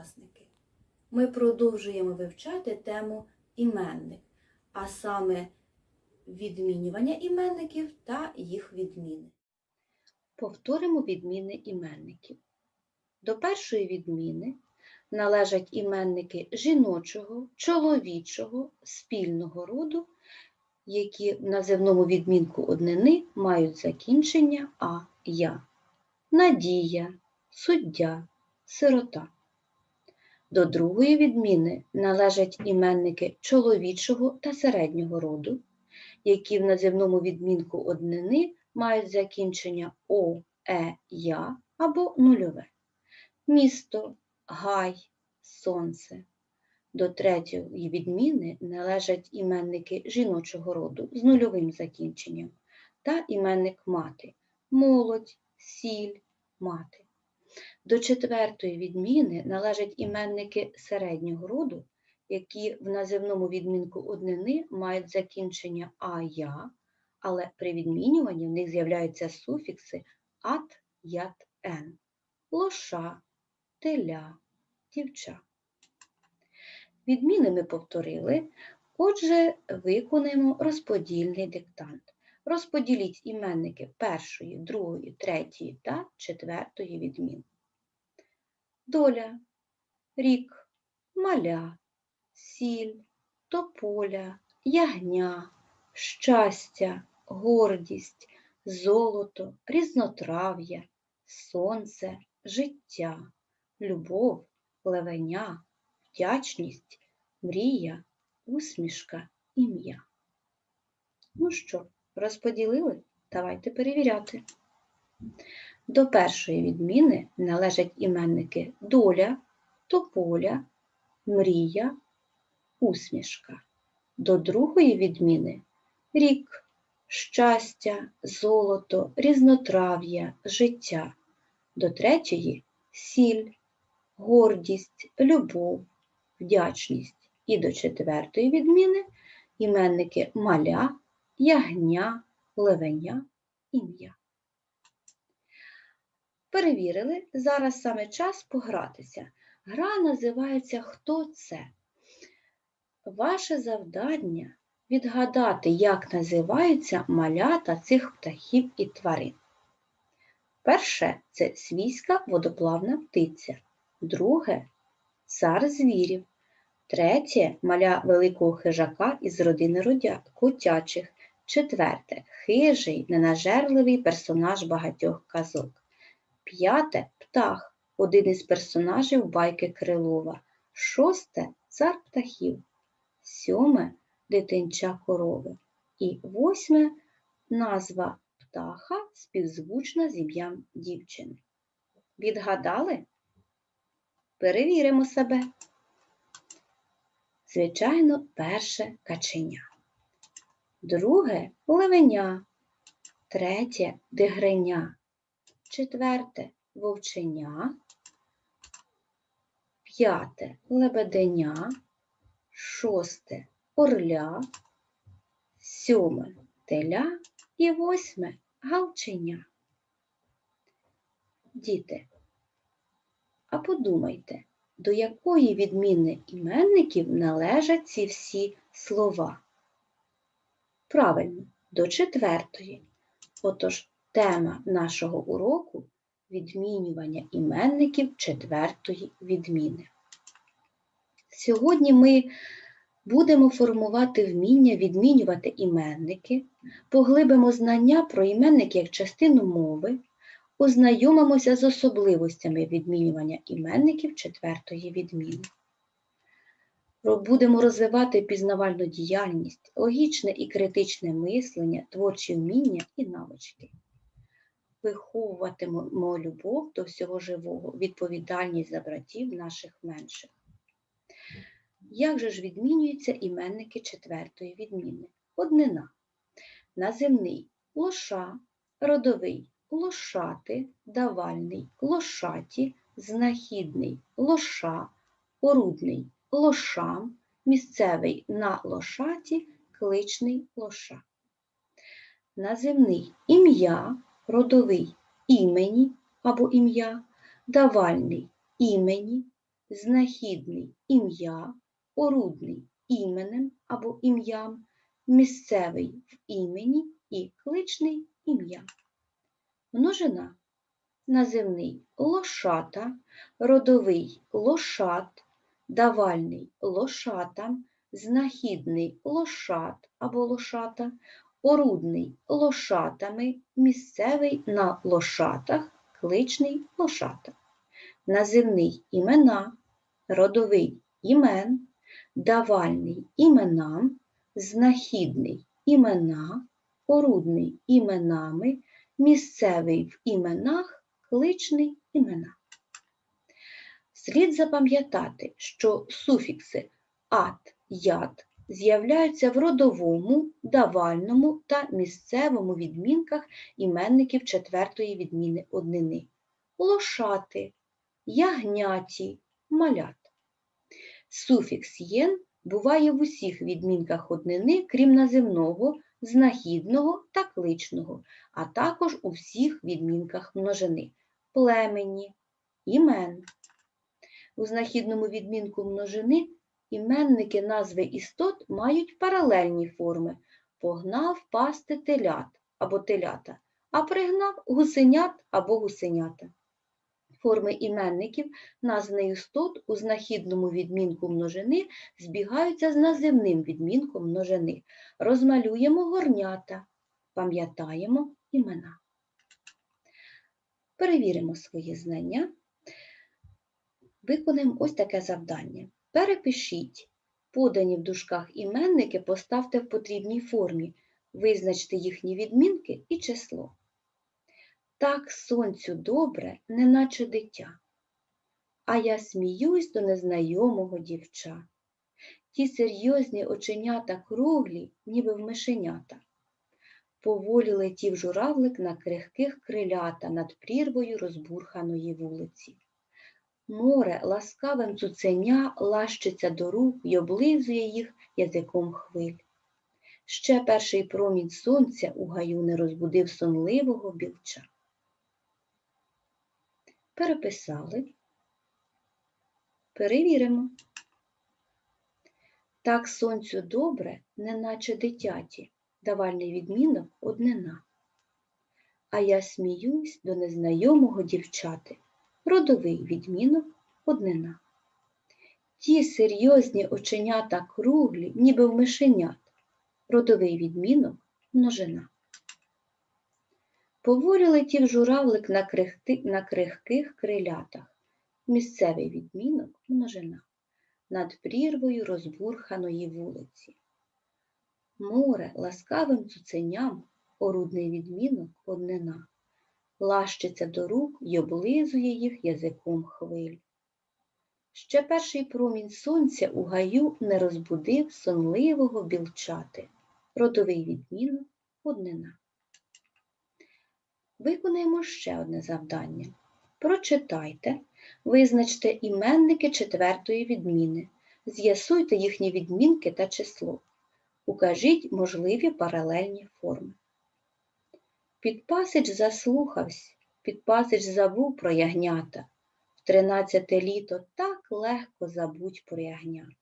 вас! Ми продовжуємо вивчати тему іменник, а саме відмінювання іменників та їх відміни. Повторимо відміни іменників. До першої відміни належать іменники жіночого, чоловічого, спільного роду, які в називному відмінку однини мають закінчення а я. Надія, суддя, сирота. До другої відміни належать іменники чоловічого та середнього роду, які в називному відмінку однини мають закінчення о, е, я або нульове. Місто, гай, сонце. До третьої відміни належать іменники жіночого роду з нульовим закінченням та іменник мати молодь, сіль, мати. До четвертої відміни належать іменники середнього роду, які в називному відмінку однини мають закінчення а я, але при відмінюванні в них з'являються суфікси ат, ят, ен, лоша, теля, дівча. Відміни ми повторили, отже, виконаємо розподільний диктант. Розподіліть іменники першої, другої, третьої та четвертої відмін. Доля, рік, маля, сіль, тополя, ягня, щастя, гордість, золото, різнотрав'я, сонце, життя, любов, левеня, вдячність, мрія, усмішка, ім'я. Ну що, розподілили? Давайте перевіряти. До першої відміни належать іменники доля, тополя, мрія, усмішка. До другої відміни рік, щастя, золото, різнотрав'я, життя. До третьої сіль, гордість, любов, вдячність. І до четвертої відміни іменники маля, ягня, левеня, ім'я. Перевірили, зараз саме час погратися. Гра називається Хто це? Ваше завдання відгадати, як називаються малята цих птахів і тварин. Перше це свійська водоплавна птиця, друге цар звірів, третє маля великого хижака із родини котячих, четверте хижий, ненажерливий персонаж багатьох казок. П'яте птах, один із персонажів байки Крилова. Шосте цар птахів. Сьоме дитинча корови. І восьме назва птаха співзвучна з ім'ям дівчини. Відгадали? Перевіримо себе. Звичайно, перше каченя. Друге левеня. Третє дигреня четверте вовченя, п'яте лебеденя, шосте орля, сьоме теля і восьме галченя. Діти, а подумайте, до якої відміни іменників належать ці всі слова? Правильно, до четвертої. Отож, Тема нашого уроку відмінювання іменників четвертої відміни. Сьогодні ми будемо формувати вміння відмінювати іменники, поглибимо знання про іменники як частину мови, ознайомимося з особливостями відмінювання іменників четвертої відміни. Будемо розвивати пізнавальну діяльність, логічне і критичне мислення, творчі вміння і навички виховуватимемо любов до всього живого, відповідальність за братів наших менших. Як же ж відмінюються іменники четвертої відміни? Однина. Наземний лоша, родовий лошати, давальний лошаті, знахідний лоша, орудний лошам, місцевий на лошаті, кличний лоша. Наземний ім'я, родовий імені або ім'я, давальний імені, знахідний ім'я, орудний іменем або ім'ям, місцевий в імені і кличний ім'я. Множина називний лошата, родовий лошат, давальний лошатам, знахідний лошат або лошата, орудний лошатами, місцевий на лошатах, кличний лошата. Називний імена, родовий імен, давальний іменам, знахідний імена, орудний іменами, місцевий в іменах, кличний імена. Слід запам'ятати, що суфікси ат, яд з'являються в родовому, давальному та місцевому відмінках іменників четвертої відміни однини. Лошати, ягняті, малят. Суфікс єн буває в усіх відмінках однини, крім називного, знахідного та кличного, а також у всіх відмінках множини племені, імен. У знахідному відмінку множини іменники назви істот мають паралельні форми погнав пасти телят або телята, а пригнав гусенят або гусенята. Форми іменників, названих істот у знахідному відмінку множини збігаються з називним відмінком множини. Розмалюємо горнята, пам'ятаємо імена. Перевіримо свої знання. Виконаємо ось таке завдання. Перепишіть подані в дужках іменники, поставте в потрібній формі, визначте їхні відмінки і число. Так сонцю добре, неначе дитя, а я сміюсь до незнайомого дівча. Ті серйозні оченята круглі, ніби в мишенята. Поволі летів журавлик на крихких крилята над прірвою розбурханої вулиці. Море ласкавим цуценя лащиться до рук й облизує їх язиком хвиль. Ще перший промінь сонця у гаю не розбудив сонливого білча. Переписали. Перевіримо. Так сонцю добре, неначе дитяті, давальний відмінок однина. А я сміюсь до незнайомого дівчати, родовий відмінок однина. Ті серйозні оченята круглі, ніби в мишенят, родовий відмінок множина. Поволі летів журавлик на, крихти, на крихких крилятах, місцевий відмінок множина, над прірвою розбурханої вулиці. Море ласкавим цуценям, орудний відмінок однина, лащиться до рук й облизує їх язиком хвиль. Ще перший промінь сонця у гаю не розбудив сонливого білчати, родовий відмінок однина. Виконаємо ще одне завдання. Прочитайте, визначте іменники четвертої відміни, з'ясуйте їхні відмінки та число. Укажіть можливі паралельні форми. Підпасич заслухався, підпасич забув про ягнята. В тринадцяте літо так легко забудь про ягнят.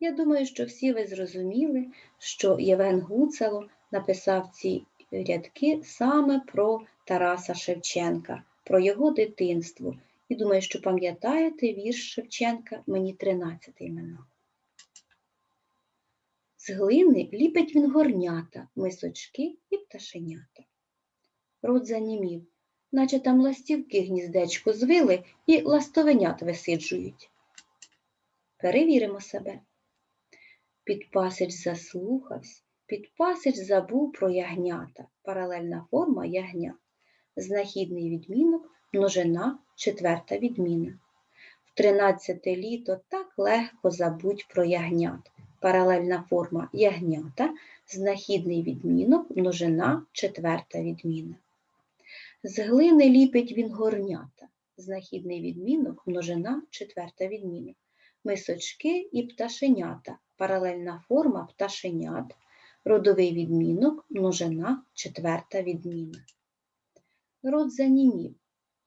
Я думаю, що всі ви зрозуміли, що Євген Гуцало написав ці рядки саме про Тараса Шевченка, про його дитинство. І думаю, що пам'ятаєте вірш Шевченка мені 13 імена. З глини ліпить він горнята, мисочки і пташенята. Рот занімів, наче там ластівки гніздечко звили і ластовенят висиджують. Перевіримо себе. Підпасич заслухався, підпасич забув про ягнята, паралельна форма ягня, знахідний відмінок, множина, четверта відміна. В тринадцяте літо так легко забудь про ягнят, паралельна форма ягнята, знахідний відмінок, множина, четверта відміна. З глини ліпить він горнята, знахідний відмінок, множина, четверта відміна. Мисочки і пташенята, паралельна форма пташенят, родовий відмінок, множина, четверта відміна. Рот занімів,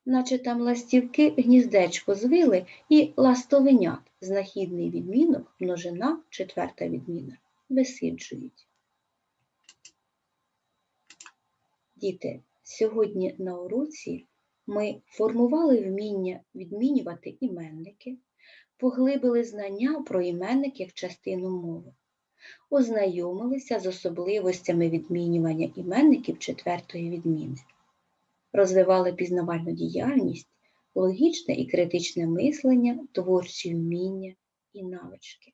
наче там ластівки гніздечко звили і ластовенят, знахідний відмінок, множина, четверта відміна, висиджують. Діти, сьогодні на уроці ми формували вміння відмінювати іменники, поглибили знання про іменник як частину мови, ознайомилися з особливостями відмінювання іменників четвертої відміни, розвивали пізнавальну діяльність, логічне і критичне мислення, творчі вміння і навички.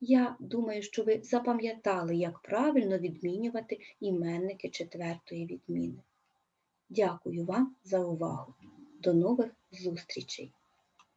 Я думаю, що ви запам'ятали, як правильно відмінювати іменники четвертої відміни. Дякую вам за увагу. До нових зустрічей!